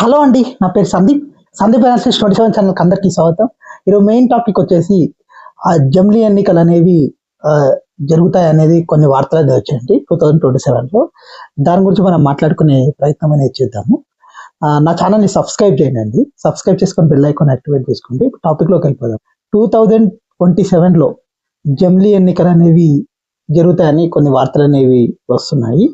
Hello అండి నా పేరు Sandeep. Sandeep analysis twenty seven ఛానల్కి అందరికీ స్వాగతం. ఈరోజు మెయిన్ టాపిక్ వచ్చేసి ఆ జమ్లీ ఎన్నికలు అనేవి జరుగుతాయి అనేది కొన్ని వార్తలు అనేది వచ్చాయండి టూ థౌజండ్ ట్వంటీ సెవెన్లో దాని గురించి మనం మాట్లాడుకునే ప్రయత్నం అనేది చేద్దాము. నా ఛానల్ని సబ్స్క్రైబ్ చేయండి సబ్స్క్రైబ్ చేసుకొని బెల్ ఐకాన్ యాక్టివేట్ చేసుకోండి. టాపిక్లోకి వెళ్ళిపోదాం. టూ థౌజండ్ ట్వంటీ సెవెన్లో జమ్లీ ఎన్నికలు అనేవి జరుగుతాయని కొన్ని వార్తలు అనేవి వస్తున్నాయి.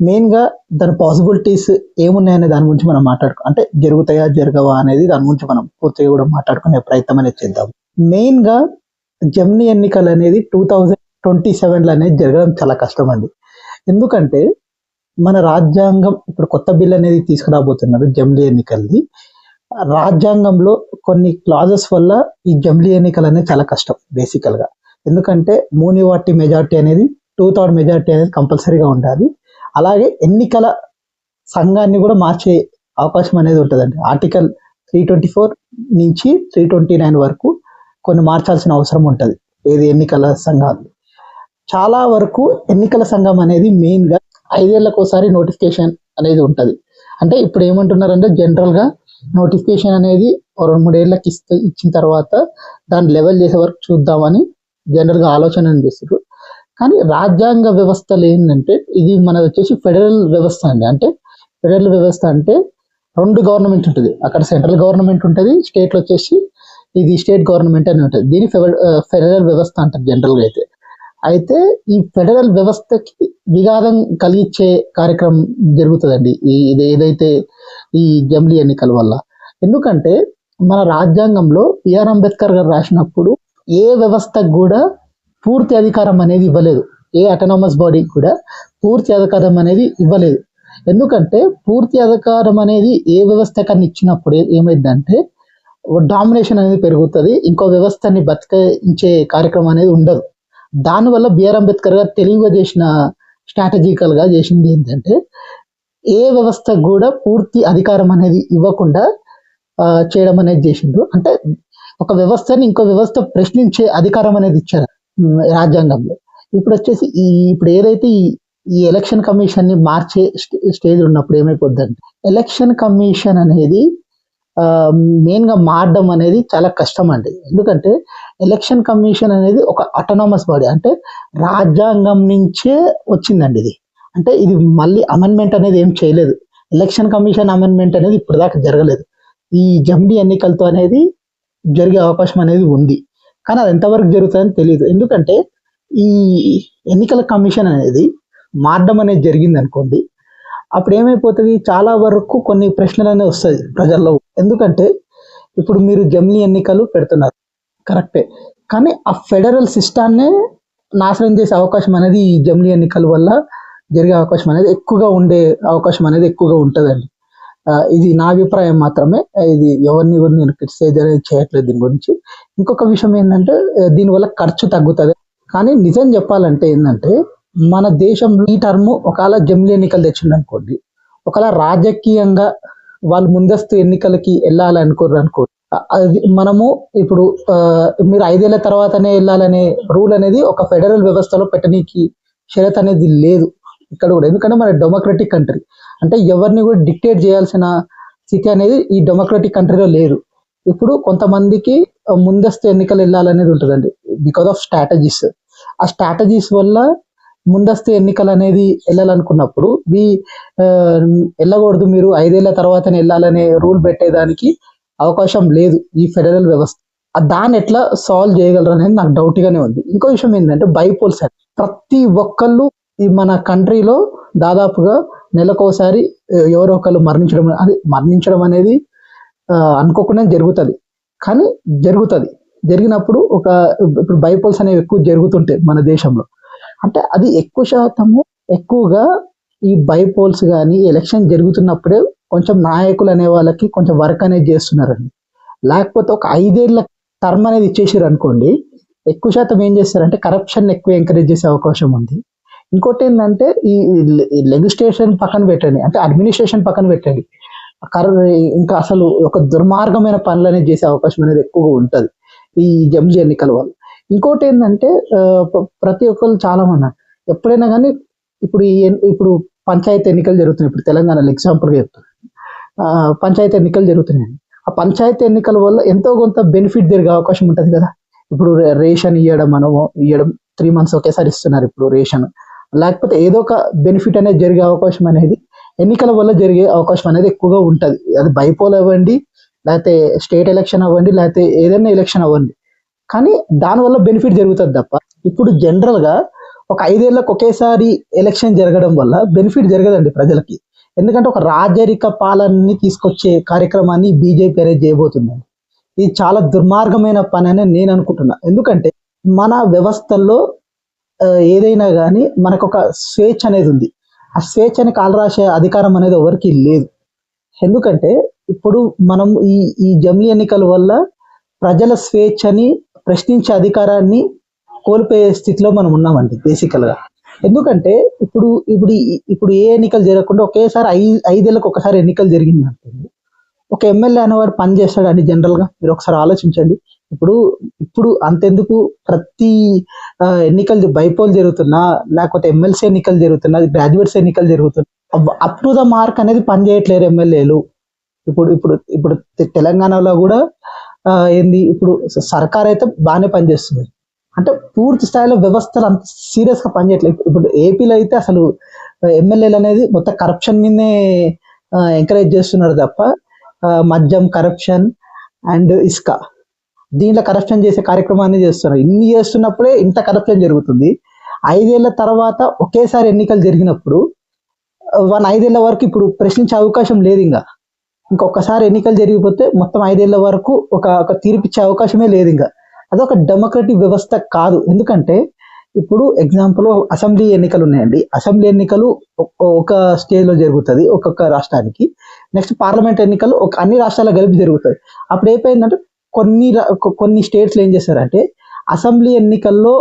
మెయిన్గా దాని పాసిబిలిటీస్ ఏమున్నాయనే దాని గురించి మనం మాట్లాడుకో అంటే జరుగుతాయా జరగవా అనేది దాని గురించి మనం పూర్తిగా కూడా మాట్లాడుకునే ప్రయత్నం అనేది చేద్దాం. మెయిన్గా జమ్ని ఎన్నికలు అనేది టూ థౌజండ్ ట్వంటీ సెవెన్లో అనేది జరగడం చాలా కష్టం అండి. ఎందుకంటే మన రాజ్యాంగం ఇప్పుడు కొత్త బిల్ అనేది తీసుకురాబోతున్నారు జమ్లీ ఎన్నికల్ని. రాజ్యాంగంలో కొన్ని క్లాజెస్ వల్ల ఈ జమ్లీ ఎన్నికలు అనేది చాలా కష్టం బేసికల్గా. ఎందుకంటే మూనివాటి మెజార్టీ అనేది టూ థర్డ్ మెజార్టీ అనేది కంపల్సరీగా ఉండాలి. అలాగే ఎన్నికల సంఘాన్ని కూడా మార్చే అవకాశం అనేది ఉంటుందండి. ఆర్టికల్ త్రీ ట్వంటీ ఫోర్ నుంచి త్రీ ట్వంటీ నైన్ వరకు కొన్ని మార్చాల్సిన అవసరం ఉంటుంది ఏది ఎన్నికల సంఘాలు. చాలా వరకు ఎన్నికల సంఘం అనేది మెయిన్గా ఐదేళ్ళకోసారి నోటిఫికేషన్ అనేది ఉంటుంది. అంటే ఇప్పుడు ఏమంటున్నారంటే జనరల్గా నోటిఫికేషన్ అనేది రెండు మూడేళ్ళకి ఇస్తే ఇచ్చిన తర్వాత దాన్ని లెవెల్ చేసే వరకు చూద్దామని జనరల్గా ఆలోచన అనిపిస్తుంది కానీ రాజ్యాంగ వ్యవస్థలు ఏంటంటే ఇది మనది వచ్చేసి ఫెడరల్ వ్యవస్థ అండి. అంటే ఫెడరల్ వ్యవస్థ అంటే రెండు గవర్నమెంట్ ఉంటుంది. అక్కడ సెంట్రల్ గవర్నమెంట్ ఉంటుంది స్టేట్లో వచ్చేసి ఇది స్టేట్ గవర్నమెంట్ అని ఉంటుంది. దీని ఫెడరల్ వ్యవస్థ అంటారు జనరల్గా అయితే. అయితే ఈ ఫెడరల్ వ్యవస్థకి విఘాతం కలిగించే కార్యక్రమం జరుగుతుందండి. ఈ ఇది ఏదైతే ఈ జమ్లీ ఎన్నికల వల్ల. ఎందుకంటే మన రాజ్యాంగంలో బిఆర్ అంబేద్కర్ గారు రాసినప్పుడు ఏ వ్యవస్థకు కూడా పూర్తి అధికారం అనేది ఇవ్వలేదు. ఏ అటోనమస్ బాడీకి కూడా పూర్తి అధికారం అనేది ఇవ్వలేదు. ఎందుకంటే పూర్తి అధికారం అనేది ఏ వ్యవస్థకన్నా ఇచ్చినప్పుడు ఏమైందంటే డామినేషన్ అనేది పెరుగుతుంది ఇంకో వ్యవస్థని బతికించే కార్యక్రమం అనేది ఉండదు. దానివల్ల బిఆర్ అంబేద్కర్ గారు తెలివిగా చేసిన స్ట్రాటజికల్గా చేసింది ఏంటంటే ఏ వ్యవస్థకు కూడా పూర్తి అధికారం అనేది ఇవ్వకుండా చేయడం అనేది చేసిండ్రు. అంటే ఒక వ్యవస్థని ఇంకో వ్యవస్థ ప్రశ్నించే అధికారం అనేది ఇచ్చారు. రాజ్యాంగంలో. ఇప్పుడు వచ్చేసి ఈ ఇప్పుడు ఏదైతే ఈ ఎలక్షన్ కమిషన్ని మార్చే స్టే- స్టేజ్ ఉన్నప్పుడు ఏమైపోద్దంటే ఎలక్షన్ కమిషన్ అనేది మెయిన్గా మారడం అనేది చాలా కష్టం అండి. ఎందుకంటే ఎలక్షన్ కమిషన్ అనేది ఒక అటోనామస్ బాడీ అంటే రాజ్యాంగం నుంచే వచ్చిందండి ఇది. అంటే ఇది మళ్ళీ అమెండ్మెంట్ అనేది ఏం చేయలేదు. ఎలక్షన్ కమిషన్ అమెండ్మెంట్ అనేది ఇప్పుడు దాకా జరగలేదు. ఈ జమ్డీ ఎన్నికలతో అనేది జరిగే అవకాశం అనేది ఉంది. కానీ అది ఎంతవరకు జరుగుతుందని తెలియదు ఎందుకంటే ఈ ఎన్నికల కమిషన్ అనేది మారడం అనేది జరిగింది అనుకోండి అప్పుడు ఏమైపోతుంది? చాలా వరకు కొన్ని ప్రశ్నలు అనేవి వస్తాయి ప్రజల్లో. ఎందుకంటే ఇప్పుడు మీరు జమ్లీ ఎన్నికలు పెడుతున్నారు కరెక్టే. కానీ ఆ ఫెడరల్ సిస్టాన్నే నాశనం చేసే అవకాశం అనేది ఈ జమ్లీ ఎన్నికల వల్ల జరిగే అవకాశం అనేది ఎక్కువగా ఉండే అవకాశం అనేది ఎక్కువగా ఉంటుందండి. ఇది నా అభిప్రాయం మాత్రమే. ఇది ఎవరిని ఎవరిని నేను క్రిటిసైజ్ అనేది చేయట్లేదు దీని గురించి. ఇంకొక విషయం ఏంటంటే దీనివల్ల ఖర్చు తగ్గుతుంది. కానీ నిజం చెప్పాలంటే ఏంటంటే మన దేశంలో ఈ టర్మ్ ఒకవేళ జమిలీ ఎన్నికలు తెచ్చింది అనుకోండి ఒకవేళ రాజకీయంగా వాళ్ళు ముందస్తు ఎన్నికలకి వెళ్ళాలనుకోరు అనుకో అది మనము ఇప్పుడు ఆ, మీరు ఐదేళ్ళ తర్వాతనే వెళ్ళాలనే రూల్ అనేది ఒక ఫెడరల్ వ్యవస్థలో పెట్టనీకి షరత్ అనేది లేదు. ఇక్కడ కూడా. ఎందుకంటే మన డెమోక్రటిక్ కంట్రీ అంటే ఎవరిని కూడా డిక్టేట్ చేయాల్సిన స్థితి అనేది ఈ డెమోక్రటిక్ కంట్రీలో లేదు. ఇప్పుడు కొంతమందికి ముందస్తు ఎన్నికలు వెళ్ళాలనేది ఉంటుందండి. బికాస్ ఆఫ్ స్ట్రాటజీస్ ఆ స్ట్రాటజీస్ వల్ల ముందస్తు ఎన్నికలు అనేది వెళ్ళాలనుకున్నప్పుడు మీ వెళ్ళకూడదు మీరు ఐదేళ్ళ తర్వాతనే వెళ్ళాలనే రూల్ పెట్టేదానికి అవకాశం లేదు ఈ ఫెడరల్ వ్యవస్థ. దాన్ని ఎట్లా సాల్వ్ చేయగలరు అనేది నాకు డౌట్గానే ఉంది. ఇంకో విషయం ఏంటంటే బైపోల్స్ ప్రతి ఒక్కళ్ళు మన కంట్రీలో దాదాపుగా నెలకోసారి ఎవరో ఒకరు మరణించడం అది మరణించడం అనేది అనుకోకుండా జరుగుతుంది. కానీ జరుగుతుంది. జరిగినప్పుడు ఒక ఇప్పుడు బైపోల్స్ అనేవి ఎక్కువ జరుగుతుంటాయి మన దేశంలో. అంటే అది ఎక్కువ శాతము ఎక్కువగా ఈ బైపోల్స్ కానీ ఎలక్షన్ జరుగుతున్నప్పుడే కొంచెం నాయకులు అనే వాళ్ళకి కొంచెం వర్క్ అనేది చేస్తున్నారండి. లేకపోతే ఒక ఐదేళ్ళ టర్మ్ అనేది ఇచ్చేసారు అనుకోండి ఎక్కువ శాతం ఏం చేస్తారంటే కరప్షన్ ఎక్కువ ఎంకరేజ్ చేసే అవకాశం ఉంది. ఇంకోటి ఏంటంటే ఈ లెజిస్ట్రేషన్ పక్కన పెట్టండి అంటే అడ్మినిస్ట్రేషన్ పక్కన పెట్టండి. కర ఇంకా అసలు ఒక దుర్మార్గమైన పనులు అనేది చేసే అవకాశం అనేది ఎక్కువగా ఉంటుంది ఈ జమ్జీ ఎన్నికల వల్ల. ఇంకోటి ఏంటంటే ప్రతి ఒక్కరు చాలా మంది ఎప్పుడైనా కానీ ఇప్పుడు ఈ ఇప్పుడు పంచాయతీ ఎన్నికలు జరుగుతున్నాయి. ఇప్పుడు తెలంగాణలో ఎగ్జాంపుల్గా చెప్తున్నాను పంచాయతీ ఎన్నికలు జరుగుతున్నాయి. ఆ పంచాయతీ ఎన్నికల వల్ల ఎంతో కొంత బెనిఫిట్ జరిగే అవకాశం ఉంటుంది కదా. ఇప్పుడు రేషన్ ఇవ్వడం మనము ఇవ్వడం త్రీ మంత్స్ ఒకేసారి ఇస్తున్నారు ఇప్పుడు రేషన్. లేకపోతే ఏదో ఒక బెనిఫిట్ అనేది జరిగే అవకాశం అనేది ఎన్నికల వల్ల జరిగే అవకాశం అనేది ఎక్కువగా ఉంటుంది. అది బైపోల్ అవ్వండి లేకపోతే స్టేట్ ఎలక్షన్ అవ్వండి లేకపోతే ఏదైనా ఎలక్షన్ అవ్వండి. కానీ దానివల్ల బెనిఫిట్ జరుగుతుంది తప్ప ఇప్పుడు జనరల్గా ఒక ఐదేళ్ళకు ఒకేసారి ఎలక్షన్ జరగడం వల్ల బెనిఫిట్ జరగదండి ప్రజలకి. ఎందుకంటే ఒక రాజరిక పాలనని తీసుకొచ్చే కార్యక్రమాన్ని బీజేపీ అనేది చేయబోతుందండి. ఇది చాలా దుర్మార్గమైన పని అని నేను అనుకుంటున్నా. ఎందుకంటే మన వ్యవస్థల్లో ఏదైనా కానీ మనకు ఒక స్వేచ్ఛ అనేది ఉంది. ఆ స్వేచ్ఛని కాలరాసే అధికారం అనేది ఎవరికి లేదు. ఎందుకంటే ఇప్పుడు మనం ఈ ఈ జమిలీ ఎన్నికల వల్ల ప్రజల స్వేచ్ఛని ప్రశ్నించే అధికారాన్ని కోల్పోయే స్థితిలో మనం ఉన్నామండి బేసికల్గా. ఎందుకంటే ఇప్పుడు ఇప్పుడు ఇప్పుడు ఏ ఎన్నికలు జరగకుండా ఒకేసారి ఐదు ఐదేళ్ళకి ఒకసారి ఎన్నికలు జరిగింది అంటుంది ఒక ఎమ్మెల్యే అనేవాడు పని చేస్తాడండి జనరల్గా. మీరు ఒకసారి ఆలోచించండి. ఇప్పుడు ఇప్పుడు అంతెందుకు ప్రతి ఎన్నికలు బైపోల్ జరుగుతున్నా లేకపోతే ఎమ్మెల్సీ ఎన్నికలు జరుగుతున్నా గ్రాడ్యుయేట్స్ ఎన్నికలు జరుగుతున్నా అప్ టు ద మార్క్ అనేది పనిచేయట్లేరు ఎమ్మెల్యేలు. ఇప్పుడు ఇప్పుడు ఇప్పుడు తెలంగాణలో కూడా ఏంది ఇప్పుడు సర్కార్ అయితే బాగానే పనిచేస్తుంది. అంటే పూర్తి స్థాయిలో వ్యవస్థలు అంత సీరియస్గా పనిచేయట్లేదు ఇప్పుడు ఏపీలో అయితే అసలు ఎమ్మెల్యేలు అనేది మొత్తం కరప్షన్ మీదనే ఎంకరేజ్ చేస్తున్నారు తప్ప మద్యం కరప్షన్ అండ్ ఇసుక. దీంట్లో కరప్షన్ చేసే కార్యక్రమాన్ని చేస్తున్నారు. ఇన్ని చేస్తున్నప్పుడే ఇంత కరప్షన్ జరుగుతుంది. ఐదేళ్ళ తర్వాత ఒకేసారి ఎన్నికలు జరిగినప్పుడు వన్ ఐదేళ్ళ వరకు ఇప్పుడు ప్రశ్నించే అవకాశం లేదు ఇంకా. ఇంకొకసారి ఎన్నికలు జరిగిపోతే మొత్తం ఐదేళ్ళ వరకు ఒక ఒక తీర్పిచ్చే అవకాశమే లేదు ఇంకా. అదొక డెమోక్రటిక్ వ్యవస్థ కాదు. ఎందుకంటే ఇప్పుడు ఎగ్జాంపుల్ అసెంబ్లీ ఎన్నికలు ఉన్నాయండి. అసెంబ్లీ ఎన్నికలు ఒ- ఒక స్టేజ్లో జరుగుతుంది ఒక్కొక్క రాష్ట్రానికి. నెక్స్ట్ పార్లమెంట్ ఎన్నికలు ఒక అన్ని రాష్ట్రాల కలిపి జరుగుతుంది. అప్పుడు ఏమైందంటే కొన్ని కొన్ని స్టేట్స్లో ఏం చేస్తారంటే అసెంబ్లీ ఎన్నికల్లో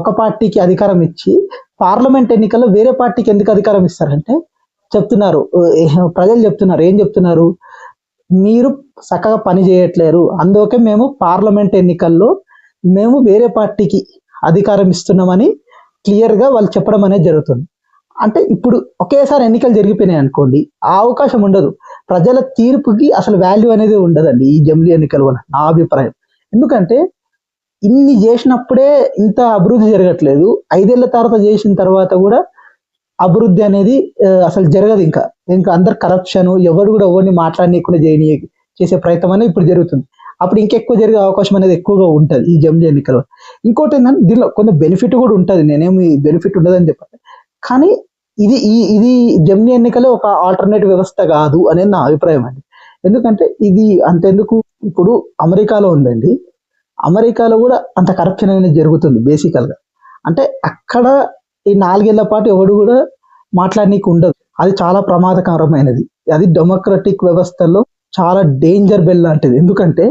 ఒక పార్టీకి అధికారం ఇచ్చి పార్లమెంట్ ఎన్నికల్లో వేరే పార్టీకి ఎందుకు అధికారం ఇస్తారంటే చెప్తున్నారు ప్రజలు చెప్తున్నారు ఏం చెప్తున్నారు మీరు చక్కగా పని చేయట్లేరు అందుకే మేము పార్లమెంట్ ఎన్నికల్లో మేము వేరే పార్టీకి అధికారం ఇస్తున్నామని క్లియర్గా వాళ్ళు చెప్పడం అనేది జరుగుతుంది. అంటే ఇప్పుడు ఒకేసారి ఎన్నికలు జరిగిపోయినాయి అనుకోండి ఆ అవకాశం ఉండదు. ప్రజల తీర్పుకి అసలు వాల్యూ అనేది ఉండదండి ఈ జమిలీ ఎన్నికల వల్ల నా అభిప్రాయం. ఎందుకంటే ఇన్ని చేసినప్పుడే ఇంత అభివృద్ధి జరగట్లేదు. ఐదేళ్ళ తర్వాత చేసిన తర్వాత కూడా అభివృద్ధి అనేది అసలు జరగదు ఇంకా. ఇంకా అందరు కరప్షన్ ఎవరు కూడా ఎవరిని మాట్లాడనీయకుండా చేయని చేసే ప్రయత్నం అనేది ఇప్పుడు జరుగుతుంది. అప్పుడు ఇంకెక్కువ జరిగే అవకాశం అనేది ఎక్కువగా ఉంటుంది ఈ జమిలీ ఎన్నికలు ఇంకోటి ఏంటంటే దీనిలో కొంత బెనిఫిట్ కూడా ఉంటుంది. నేనేమి బెనిఫిట్ ఉండదని చెప్పాలి కానీ ఇది ఈ ఇది జమిలీ ఎన్నికలే ఒక ఆల్టర్నేట్ వ్యవస్థ కాదు అనేది నా అభిప్రాయం అండి. ఎందుకంటే ఇది అంతెందుకు? ఇప్పుడు అమెరికాలో ఉందండి. అమెరికాలో కూడా అంత కరప్షన్ అనేది జరుగుతుంది బేసికల్గా అంటే అక్కడ ఈ నాలుగేళ్ళ పాటు ఎవడు కూడా మాట్లాడనీకి ఉండదు. అది చాలా ప్రమాదకరమైనది. అది డెమోక్రటిక్ వ్యవస్థలో చాలా డేంజర్ బెల్ లాంటిది. ఎందుకంటే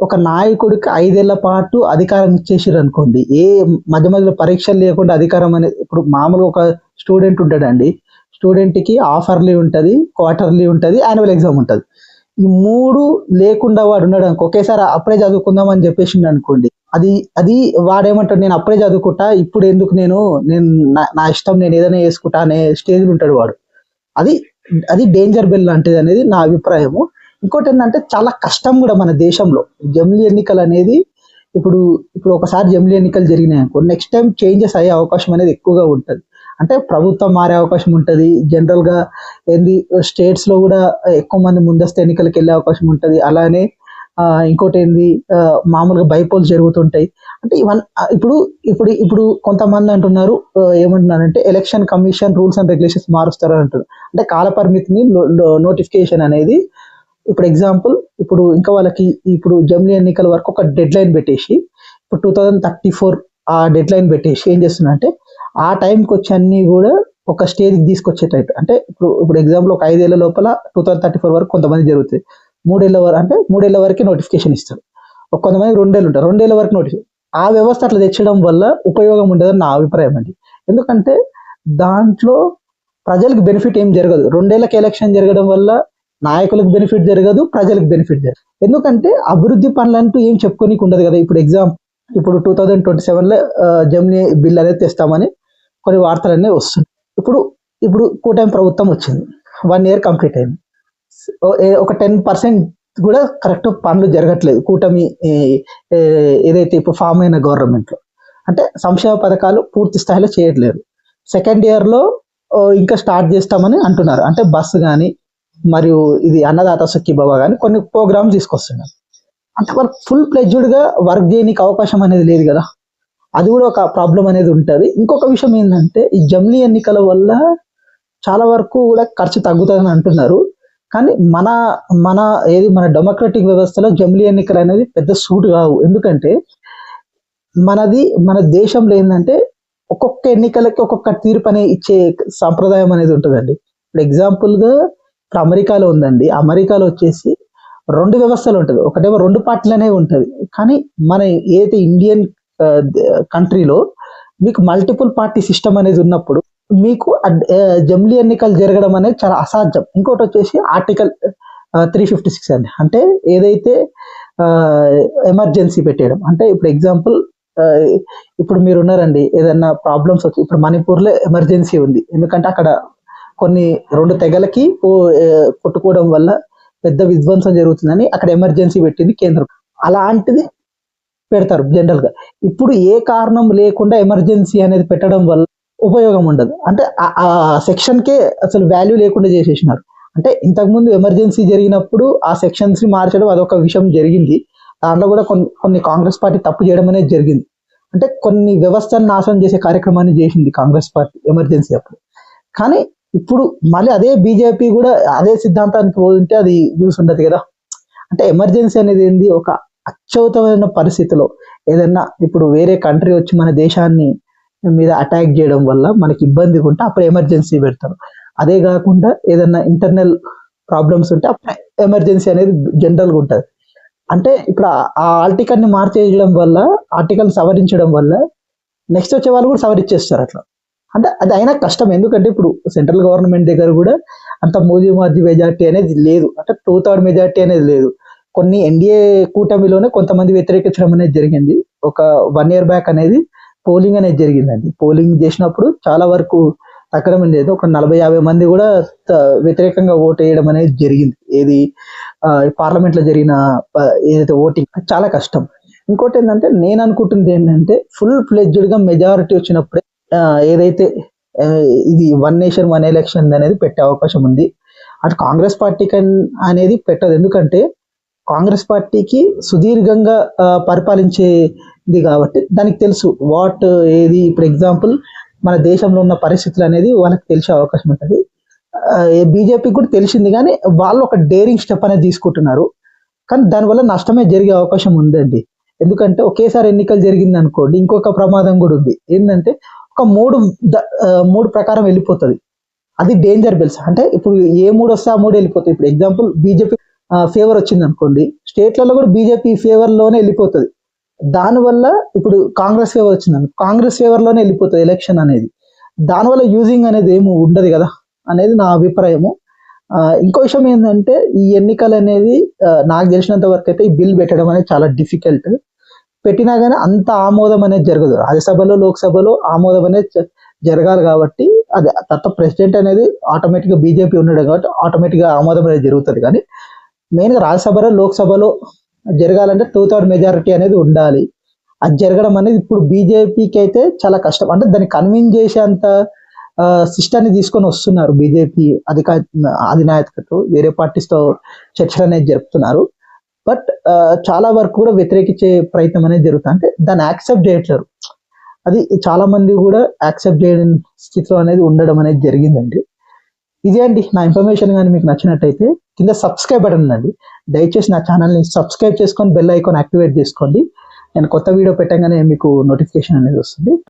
ఒక నాయకుడికి ఐదేళ్ళ పాటు అధికారం ఇచ్చేసారు అనుకోండి ఏ మధ్య మధ్యలో పరీక్షలు లేకుండా అధికారం అనేది ఇప్పుడు మామూలుగా ఒక స్టూడెంట్ ఉంటాడండి స్టూడెంట్కి ఆఫర్లీ ఉంటుంది క్వార్టర్లీ ఉంటుంది యాన్యువల్ ఎగ్జామ్ ఉంటుంది. ఈ మూడు లేకుండా వాడు ఉన్నాడు అనుకో ఒకేసారి అప్పుడే చదువుకుందాం అని చెప్పేసిండు అనుకోండి అది అది వాడేమంటాడు నేను అప్పుడే చదువుకుంటా ఇప్పుడు ఎందుకు నేను నేను నా- నా ఇష్టం నేను ఏదైనా చేసుకుంటా అనే స్టేజ్ ఉంటాడు వాడు. అది అది డేంజర్ బెల్ లాంటిది అనేది నా అభిప్రాయము. ఇంకోటి ఏంటంటే చాలా కష్టం కూడా మన దేశంలో. జమిలీ ఎన్నికలు అనేది ఇప్పుడు ఇప్పుడు ఒకసారి జమిలీ ఎన్నికలు జరిగినాయి అనుకో నెక్స్ట్ టైం చేంజెస్ అయ్యే అవకాశం అనేది ఎక్కువగా ఉంటుంది. అంటే ప్రభుత్వం మారే అవకాశం ఉంటుంది. జనరల్గా ఏంది స్టేట్స్లో కూడా ఎక్కువ మంది ముందస్తు ఎన్నికలకు వెళ్ళే అవకాశం ఉంటుంది. అలానే ఇంకోటి ఏంది మామూలుగా బైపోల్స్ జరుగుతుంటాయి. అంటే ఇవన్నీ ఇప్పుడు ఇప్పుడు ఇప్పుడు కొంతమంది అంటున్నారు ఏమంటున్నారంటే election commission rules and regulations మారుస్తారు అంటారు అంటే కాలపరిమితిని నోటిఫికేషన్ అనేది ఇప్పుడు ఎగ్జాంపుల్ ఇప్పుడు ఇంకా వాళ్ళకి ఇప్పుడు జమిలీ ఎన్నికల వరకు ఒక డెడ్ లైన్ పెట్టేసి ఇప్పుడు టూ థౌజండ్ థర్టీ ఫోర్ ఆ డెడ్ లైన్ పెట్టేసి ఏం చేస్తున్నారంటే ఆ టైంకి వచ్చి అన్నీ కూడా ఒక స్టేజ్కి తీసుకొచ్చేటట్టు అంటే ఇప్పుడు ఇప్పుడు ఎగ్జాంపుల్ ఒక ఐదేళ్ళ లోపల టూ థౌసండ్ థర్టీ ఫోర్ వరకు కొంతమంది జరుగుతుంది మూడేళ్ళ వరకు అంటే మూడేళ్ళ వరకే నోటిఫికేషన్ ఇస్తారు. ఒక కొంతమంది రెండేళ్ళు ఉంటారు. రెండేళ్ళ వరకు నోటిఫికేషన్ ఆ వ్యవస్థ అట్లా తెచ్చడం వల్ల ఉపయోగం ఉండదని నా అభిప్రాయం అండి. ఎందుకంటే దాంట్లో ప్రజలకు బెనిఫిట్ ఏం జరగదు. రెండేళ్ళకి ఎలక్షన్ జరగడం వల్ల నాయకులకు బెనిఫిట్ జరగదు ప్రజలకు బెనిఫిట్ జరగదు. ఎందుకంటే అభివృద్ధి పనులంటూ ఏం చెప్పుకోనికి ఉండదు కదా. ఇప్పుడు ఎగ్జామ్ ఇప్పుడు టూ థౌజండ్ ట్వంటీ సెవెన్లో జమినీ బిల్ అనేది తెస్తామని కొన్ని వార్తలన్నీ వస్తున్నాయి. ఇప్పుడు ఇప్పుడు కూటమి ప్రభుత్వం వచ్చింది. వన్ ఇయర్ కంప్లీట్ అయింది. ఒక టెన్ పర్సెంట్ కూడా కరెక్ట్ పనులు జరగట్లేదు. కూటమి ఏదైతే ఇప్పుడు ఫామ్ అయిన గవర్నమెంట్లో అంటే సంక్షేమ పథకాలు పూర్తి స్థాయిలో చేయట్లేదు. సెకండ్ ఇయర్లో ఇంకా స్టార్ట్ చేస్తామని అంటున్నారు. అంటే బస్సు కానీ మరియు ఇది అన్నదాత సుఖీబాబా కానీ కొన్ని ప్రోగ్రామ్స్ తీసుకొస్తున్నారు. అంటే వాళ్ళకి ఫుల్ ప్లెజ్డ్గా వర్క్ చేయడానికి అవకాశం అనేది లేదు కదా. అది కూడా ఒక ప్రాబ్లం అనేది ఉంటుంది. ఇంకొక విషయం ఏంటంటే ఈ జమ్లీ ఎన్నికల వల్ల చాలా వరకు కూడా ఖర్చు తగ్గుతుందని అంటున్నారు. కానీ మన మన ఏది మన డెమోక్రటిక్ వ్యవస్థలో జమ్లీ ఎన్నికలు అనేది పెద్ద సూట్ కావు. ఎందుకంటే మనది మన దేశంలో ఏంటంటే ఒక్కొక్క ఎన్నికలకి ఒక్కొక్క తీర్పు అనే ఇచ్చే సాంప్రదాయం అనేది ఉంటుందండి. ఇప్పుడు ఎగ్జాంపుల్గా అమెరికాలో ఉందండి. అమెరికాలో వచ్చేసి రెండు వ్యవస్థలు ఉంటుంది. ఒకటేమో రెండు పార్టీలనే ఉంటుంది. కానీ మన ఏదైతే ఇండియన్ కంట్రీలో మీకు మల్టిపుల్ పార్టీ సిస్టమ్ అనేది ఉన్నప్పుడు మీకు అడ్- ఎన్నికలు జరగడం అనేది చాలా అసాధ్యం. ఇంకోటి వచ్చేసి ఆర్టికల్ త్రీ ఫిఫ్టీ సిక్స్ అండి. అంటే ఏదైతే ఎమర్జెన్సీ పెట్టేయడం. అంటే ఇప్పుడు ఎగ్జాంపుల్ ఇప్పుడు మీరు ఉన్నారండి. ఏదైనా ప్రాబ్లమ్స్ వచ్చి ఇప్పుడు మణిపూర్లో ఎమర్జెన్సీ ఉంది. ఎందుకంటే అక్కడ కొన్ని రెండు తెగలకి కొట్టుకోవడం వల్ల పెద్ద విధ్వంసం జరుగుతుందని అక్కడ ఎమర్జెన్సీ పెట్టింది కేంద్రం. అలాంటిది పెడతారు జనరల్గా ఇప్పుడు ఏ కారణం లేకుండా ఎమర్జెన్సీ అనేది పెట్టడం వల్ల ఉపయోగం ఉండదు. అంటే ఆ- ఆ సెక్షన్ కే అసలు వాల్యూ లేకుండా చేసేసినారు. అంటే ఇంతకుముందు ఎమర్జెన్సీ జరిగినప్పుడు ఆ సెక్షన్స్ని మార్చడం అదొక విషయం జరిగింది. దాంట్లో కూడా కొన్ని కొన్ని కాంగ్రెస్ పార్టీ తప్పు చేయడం అనేది జరిగింది. అంటే కొన్ని వ్యవస్థను నాశనం చేసే కార్యక్రమాన్ని చేసింది కాంగ్రెస్ పార్టీ ఎమర్జెన్సీ అప్పుడు. కానీ ఇప్పుడు మళ్ళీ అదే బీజేపీ కూడా అదే సిద్ధాంతానికి పోతుంటే అది యూస్ ఉండదు కదా. అంటే ఎమర్జెన్సీ అనేది ఏంది? ఒక అత్యవతమైన పరిస్థితిలో ఏదన్నా ఇప్పుడు వేరే కంట్రీ వచ్చి మన దేశాన్ని మీద అటాక్ చేయడం వల్ల మనకి ఇబ్బంది ఉంటే అప్పుడు ఎమర్జెన్సీ పెడతారు. అదే కాకుండా ఏదన్నా ఇంటర్నల్ ప్రాబ్లమ్స్ ఉంటే అప్పుడు ఎమర్జెన్సీ అనేది జనరల్గా ఉంటుంది. అంటే ఇప్పుడు ఆ- ఆర్టికల్ని ఆర్టికల్ని మార్చేయడం వల్ల ఆర్టికల్ సవరించడం వల్ల నెక్స్ట్ వచ్చే వాళ్ళు కూడా సవరించేస్తారు అట్లా. అంటే అది అయినా కష్టం. ఎందుకంటే ఇప్పుడు సెంట్రల్ గవర్నమెంట్ దగ్గర కూడా అంత మోదీ మార్జీ మెజార్టీ అనేది లేదు. అంటే టూ థర్డ్ మెజార్టీ అనేది లేదు. కొన్ని ఎన్డీఏ కూటమిలోనే కొంతమంది వ్యతిరేకించడం అనేది జరిగింది. ఒక వన్ ఇయర్ బ్యాక్ అనేది పోలింగ్ అనేది జరిగిందండి. పోలింగ్ చేసినప్పుడు చాలా వరకు తగ్గడం లేదు. ఒక నలభై యాభై మంది కూడా వ్యతిరేకంగా ఓటు వేయడం అనేది జరిగింది. ఏది పార్లమెంట్లో జరిగిన ఏదైతే ఓటింగ్ చాలా కష్టం. ఇంకోటి ఏంటంటే నేను అనుకుంటుంది ఏంటంటే ఫుల్ ఫ్లెడ్జ్డ్గా మెజారిటీ వచ్చినప్పుడే ఏదైతే ఇది వన్ నేషన్ వన్ ఎలక్షన్ అనేది పెట్టే అవకాశం ఉంది. అటు కాంగ్రెస్ పార్టీకి అన్- అనేది పెట్టదు. ఎందుకంటే కాంగ్రెస్ పార్టీకి సుదీర్ఘంగా పరిపాలించేది కాబట్టి దానికి తెలుసు వాట్ ఏది ఇప్పుడు ఎగ్జాంపుల్ మన దేశంలో ఉన్న పరిస్థితులు అనేది వాళ్ళకి తెలిసే అవకాశం ఉంటుంది. బీజేపీకి కూడా తెలిసింది కానీ వాళ్ళు ఒక డేరింగ్ స్టెప్ అనేది తీసుకుంటున్నారు. కానీ దానివల్ల నష్టమే జరిగే అవకాశం ఉందండి. ఎందుకంటే ఒకేసారి ఎన్నికలు జరిగింది అనుకోండి ఇంకొక ప్రమాదం కూడా ఉంది. ఏంటంటే ఒక మూడు మూడు ప్రకారం వెళ్ళిపోతుంది. అది డేంజర్ బెల్స్ అంటే ఇప్పుడు ఏ మూడు వస్తే ఆ మూడు వెళ్ళిపోతుంది ఇప్పుడు ఎగ్జాంపుల్ బీజేపీ ఫేవర్ వచ్చింది అనుకోండి స్టేట్లలో కూడా బీజేపీ ఫేవర్లోనే వెళ్ళిపోతుంది. దానివల్ల ఇప్పుడు కాంగ్రెస్ ఫేవర్ వచ్చింది అనుకో, కాంగ్రెస్ ఫేవర్లోనే వెళ్ళిపోతుంది ఎలక్షన్ అనేది. దానివల్ల యూజింగ్ అనేది ఏమి ఉండదు కదా అనేది నా అభిప్రాయము. ఇంకో విషయం ఏంటంటే ఈ ఎన్నికలు అనేది నాకు తెలిసినంత వరకు అయితే ఈ బిల్ పెట్టడం అనేది చాలా డిఫికల్ట్ పెట్టినా కానీ అంత ఆమోదం అనేది జరగదు. రాజ్యసభలో లోక్సభలో ఆమోదం అనేది జరగాలి కాబట్టి అది తత్వ ప్రెసిడెంట్ అనేది ఆటోమేటిక్గా బీజేపీ ఉండడం కాబట్టి ఆటోమేటిక్గా ఆమోదం అనేది జరుగుతుంది. కానీ మెయిన్గా రాజ్యసభలో లోక్సభలో జరగాలంటే టూ థర్డ్ మెజారిటీ అనేది ఉండాలి. అది జరగడం అనేది ఇప్పుడు బీజేపీకి అయితే చాలా కష్టం. అంటే దాన్ని కన్విన్స్ చేసేంత సిస్టాన్ని తీసుకొని వస్తున్నారు బీజేపీ అధిక అధినాయకత్వం వేరే పార్టీస్తో చర్చలు అనేది జరుపుతున్నారు. బట్ చాలా వరకు కూడా వ్యతిరేకించే ప్రయత్నం అనేది జరుగుతుంది. అంటే దాన్ని యాక్సెప్ట్ చేయట్లేరు. అది చాలా మంది కూడా యాక్సెప్ట్ చేయడం స్థితిలో అనేది ఉండడం అనేది జరిగిందండి. ఇదే అండి నా ఇన్ఫర్మేషన్ కానీ మీకు నచ్చినట్టయితే కింద సబ్స్క్రైబ్ బటన్ ఉందండి. దయచేసి నా ఛానల్ని సబ్స్క్రైబ్ చేసుకొని బెల్ ఐకాన్ యాక్టివేట్ చేసుకోండి. నేను కొత్త వీడియో పెట్టగానే మీకు నోటిఫికేషన్ అనేది వస్తుంది.